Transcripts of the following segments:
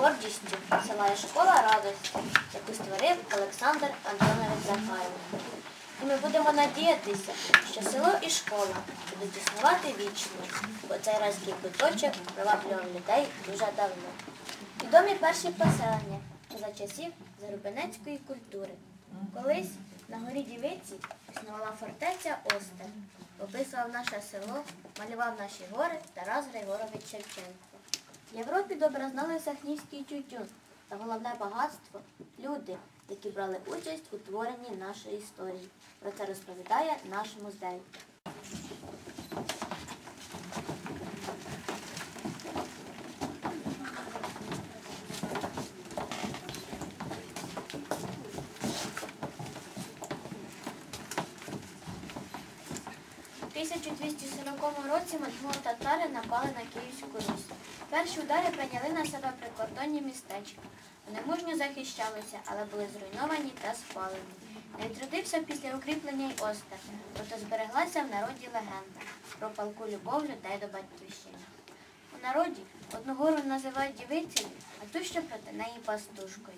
Гордістю села школа радості, яку створив Олександр Антонович Захаров. І ми будемо надіятися, що село і школа будуть існувати вічно, бо цей райський куточок приваблював людей дуже давно. Відомі перші поселення за часів Зарубинецької культури. Колись на горі Дівиці існувала фортеця Остер. Описував наше село, малював наші гори Тарас Григорович Шевченко. В Європі добре знали Сахнівський тютюн та головне багатство люди, які брали участь у творенні нашої історії. Про це розповідає наш музей. 1240 році монголо-татари напали на Київську Русь. Перші удари прийняли на себе прикордонні містечка. Вони мужньо захищалися, але були зруйновані та спалені. Не відродився після укріплення й Остер, проте збереглася в народі легенда про палку любов людей до батьківщини. У народі одну гору називають дівицею, а ту, що проти неї пастушкою.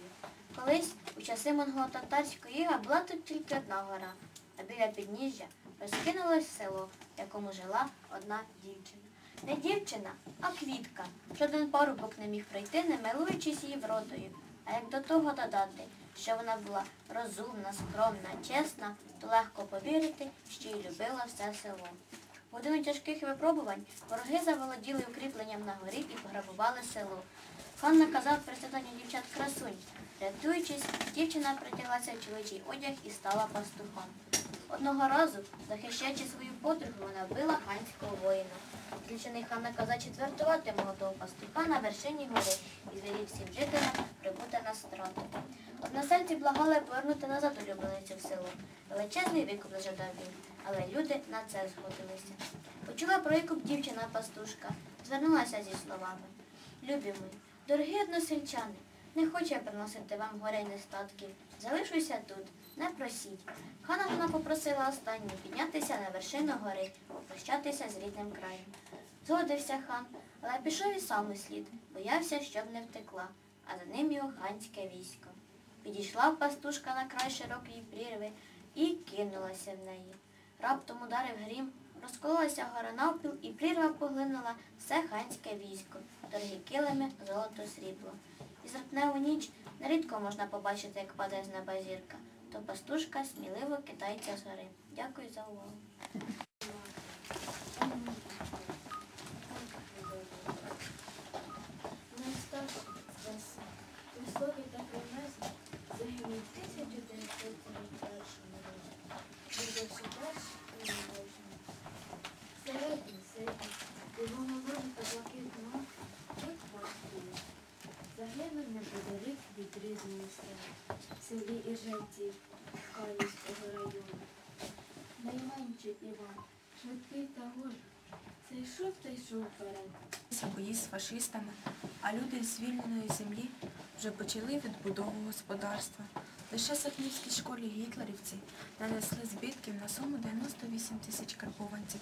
Колись у часи монголо-татарської іга була тут тільки одна гора, а біля підніжжя розкинулось село, в якому жила одна дівчина. Не дівчина, а квітка. Жоден парубок не міг пройти, не милуючись її вродою. А як до того додати, що вона була розумна, скромна, чесна, то легко повірити, що її любила все село. В годину тяжких випробувань вороги заволоділи укріпленням на горі і пограбували село. Хан наказав присадання дівчат красунь. Рятуючись, дівчина притяглася в чоловічий одяг і стала пастухом. Одного разу, захищаючи свою подругу, вона вбила ханського воїна. Злічений хан наказав четвертувати молодого пастуха на вершині гори і звелів всім жителям прибути на страту. Односельці благали повернути назад улюбленицю в село. Величезний викуп зажадав він, але люди на це згодилися. Почула про викуп дівчина пастушка, звернулася зі словами. Любі мої, дорогі односельчани, не хочу я приносити вам горе й нестатків. Залишуйся тут, не просіть. Хана вона попросила останню піднятися на вершину гори, попрощатися з рідним краєм. Згодився хан, але пішов і сам у слід, боявся, щоб не втекла, а за ним його ханське військо. Підійшла пастушка на край широкої прірви і кинулася в неї. Раптом ударив грім, розкололася гора навпіл і прірва поглинула все ханське військо, дорогі килими, золото, срібло. І зратневу ніч нерідко можна побачити, як падає з неба зірка, то пастушка сміливо кидається з. Дякую за увагу. Калівського району. Найменший Іван, швидкий та гожий, це йшов та йшов вперед. Бої з фашистами, а люди з звільненої землі вже почали відбудову господарства. Лише Сахнівській школі гітлерівці нанесли збитків на суму 98 тисяч карбованців.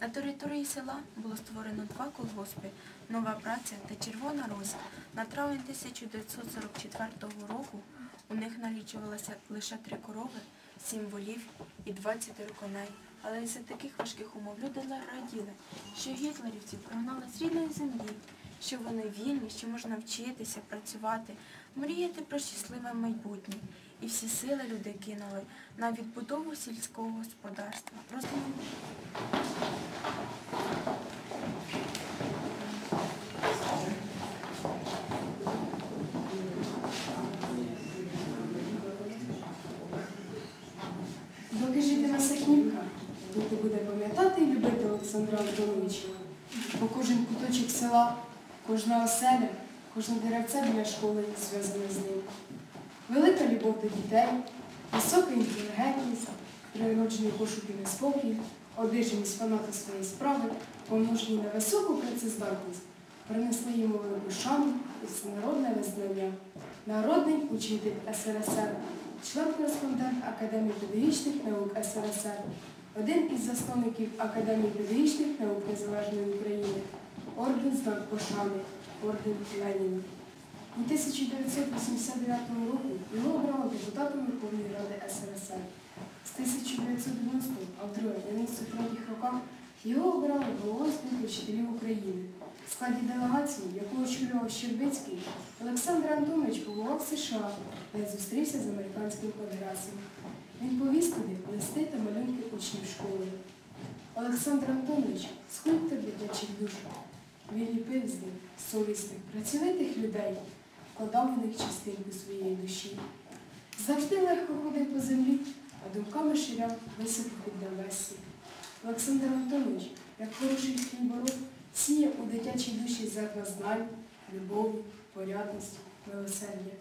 На території села було створено два колгоспи Нова праця та Червона роза. На травень 1944 року у них налічувалося лише три корови, сім волів і 20 коней. Але за таких важких умов люди раділи, що гітлерівці прогнали з рідної землі, що вони вільні, що можна вчитися, працювати, мріяти про щасливе майбутнє. І всі сили люди кинули на відбудову сільського господарства. Розумієте? Доки житиме Сахнівка, доки буде пам'ятати і любити Олександра Антоновича. Бо кожен куточок села, кожна оселя, кожне деревце біля школи зв'язане з ним. Велика любов до дітей, висока інтелігентність, природжений пошук і неспокій, одержаність фаната своєї справи, помножені на високу працездатність, принесли йому велику шану і всенародне визнання. Народний учитель СРСР, член-кореспондент Академії педагогічних наук СРСР, один із засновників Академії педагогічних наук Незалежної України, орден знак пошани, орден Леніна. У 1989 року його обрали депутатом Верховної Ради СРСР. З 1990 а в друге 93 роках його обрали головою спілки вчителів України. В складі делегації, яку очолював Щербицький, Олександр Антонович побував в США, де зустрівся з американським конгресом. Він повіз туди листи та малюнки учнів школи. Олександр Антонович скульптор дитячих душ. Він ліпив з них совісних, працьовитих людей, вкладав у них частинку своєї душі. Завжди легко ходив по землі, а думками ширяв високо під небесі. Олександр Антонович, як хороший хлібороб, сіяв у дитячій душі зерна знань, любові, порядності, милосердя.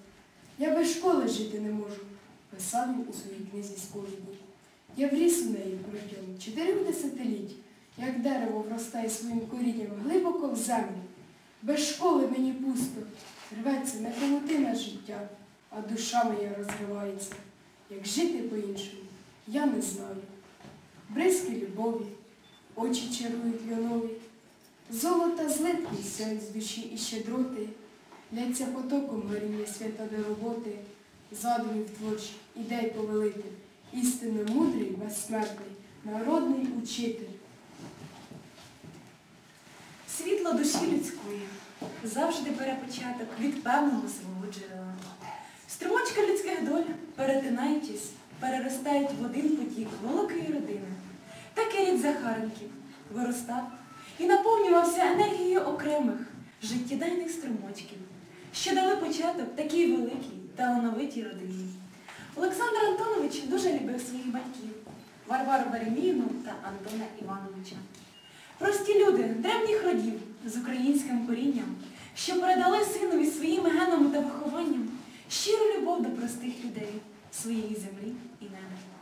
Я без школи жити не можу, писав він у своїй книзі сповіді. Я вріс у неї протягом чотирьох десятиліть, як дерево вростає своїм корінням глибоко в землю. Без школи мені пусто, рветься неповутина життя, а душа моя розривається. Як жити по-іншому, я не знаю. Бризки любові, очі чарують льонові, золота злитки сяють з душі і щедроти, ляться потоком горіння свята до роботи, задумів творчих, ідей повелитель, істинно мудрий, безсмертний, народний учитель. Світло душі людської завжди бере початок від певного свого джерела. Струмочки людських доль, перетинаючись, переростають в один потік великої родини. Такий рід Захаренків виростав і наповнювався енергією окремих життєдайних струмочків, що дали початок такій великій талановитій родині. Олександр Антонович дуже любив своїх батьків Варвару Вереміївну та Антона Івановича. Прості люди древніх родів з українським корінням, що передали синові своїми генами та вихованням щиру любов до простих людей, своєї землі і неба.